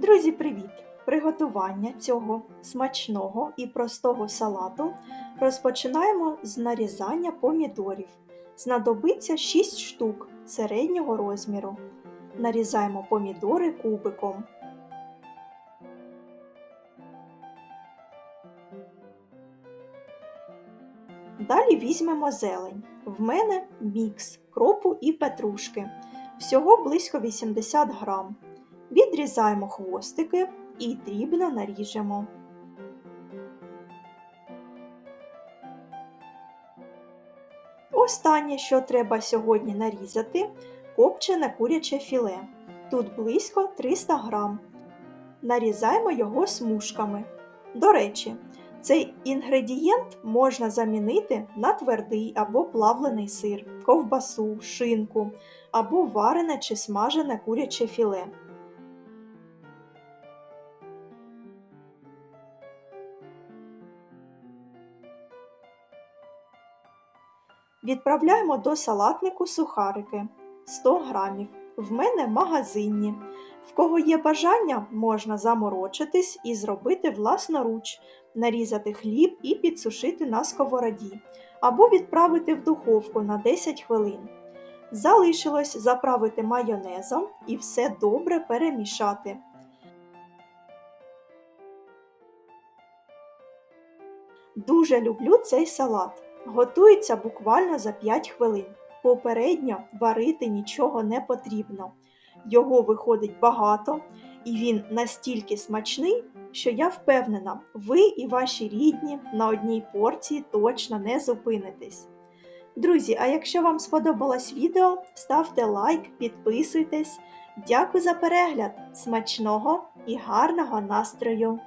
Друзі, привіт! Приготування цього смачного і простого салату розпочинаємо з нарізання помідорів. Знадобиться 6 штук середнього розміру. Нарізаємо помідори кубиком. Далі візьмемо зелень. В мене мікс кропу і петрушки. Всього близько 80 грам. Відрізаємо хвостики і дрібно наріжемо. Останнє, що треба сьогодні нарізати, копчене куряче філе. Тут близько 300 грам. Нарізаємо його смужками. До речі, цей інгредієнт можна замінити на твердий або плавлений сир, ковбасу, шинку або варене чи смажене куряче філе. Відправляємо до салатнику сухарики 100 грамів. В мене магазинні. В кого є бажання, можна заморочитись і зробити власноруч, нарізати хліб і підсушити на сковороді, або відправити в духовку на 10 хвилин. Залишилось заправити майонезом і все добре перемішати. Дуже люблю цей салат. Готується буквально за 5 хвилин. Попередньо варити нічого не потрібно. Його виходить багато, і він настільки смачний, що я впевнена, ви і ваші рідні на одній порції точно не зупинитесь. Друзі, а якщо вам сподобалось відео, ставте лайк, підписуйтесь. Дякую за перегляд! Смачного і гарного настрою!